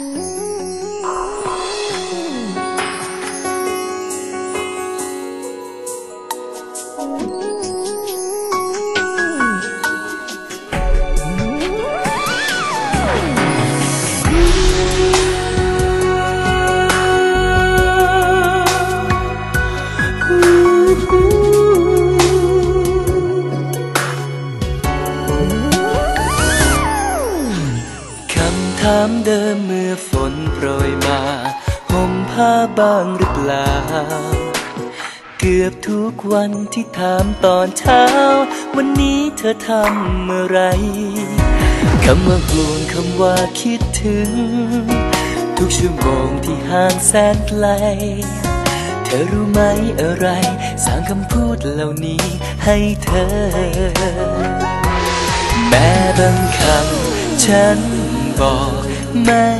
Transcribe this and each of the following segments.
คำถามเดิมเมื่อฝน โปรยมาห่มผ้าบ้างหรือเปล่า เกือบทุกวันที่ถามตอนเช้า วันนี้เธอทำเมื่อไรคำว่าห่วงคำว่าคิดถึง ทุกชั่วโมงที่ห่างแสนไกล เธอรู้ไหมอะไร สร้างคำพูดเหล่านี้ให้เธอ แม้บางคำฉันบอกไม่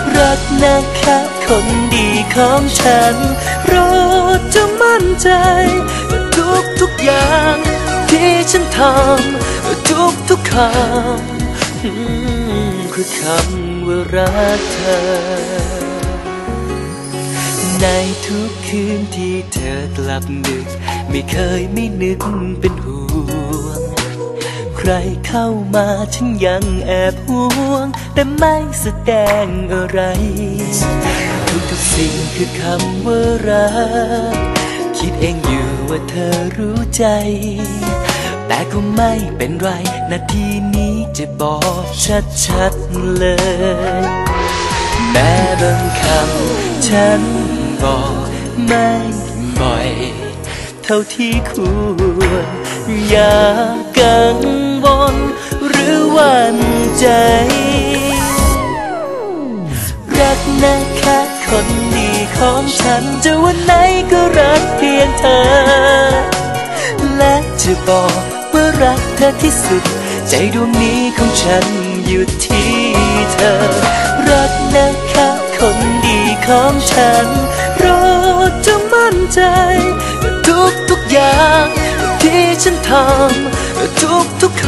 รักนะคะคนดีของฉันโปรดจงมั่นใจ ทุกทุกอย่าง ที่ฉันทำทุกทุกคำคือคำว่ารักเธอในทุกคืนที่เธอกลับดึก ไม่เคยไม่นึกเป็นห่วง ใครเข้ามาฉันยังแอบห่วง แต่ไม่แสดงอะไร ทุกทุกๆสิ่งคือคำว่ารัก คิดเองอยู่ว่าเธอรู้ใจ แต่ก็ไม่เป็นไร นาทีนี้จะบอกชัดๆเลย แม้บางคำฉันบอกไม่บ่อย ท่าที่ควร อย่ากังวลหรือวันใจ รักนะคะคนดีของฉันจะวันไหนก็รักเพียงเธอ และจะบอกว่ารักเธอที่สุด ใจดวงนี้ของฉันอยู่ที่เธอ รักนะคะคนดีของฉันโปรำทุกทุกๆค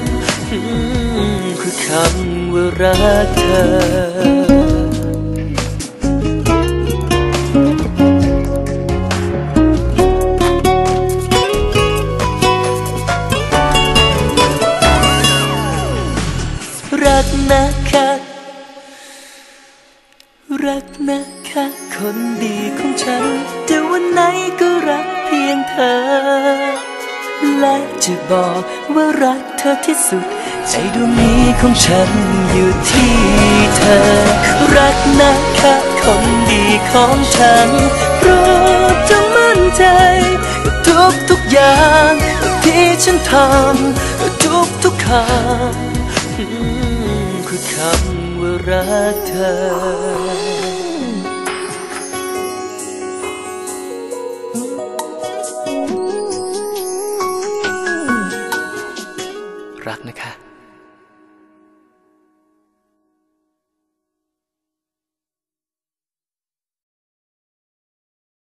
ำคือคำว่ารักเธอรักนะคะรักนะคะคนดีของฉัน และจะบอกว่ารักเธอที่สุด ใจดวงนี้ของฉันอยู่ที่เธอ รักนะคะคนดีของฉันโปรดจงมั่นใจ ทุกทุกอย่างที่ฉันทำทุกทุกคำคือคำว่ารักเธอ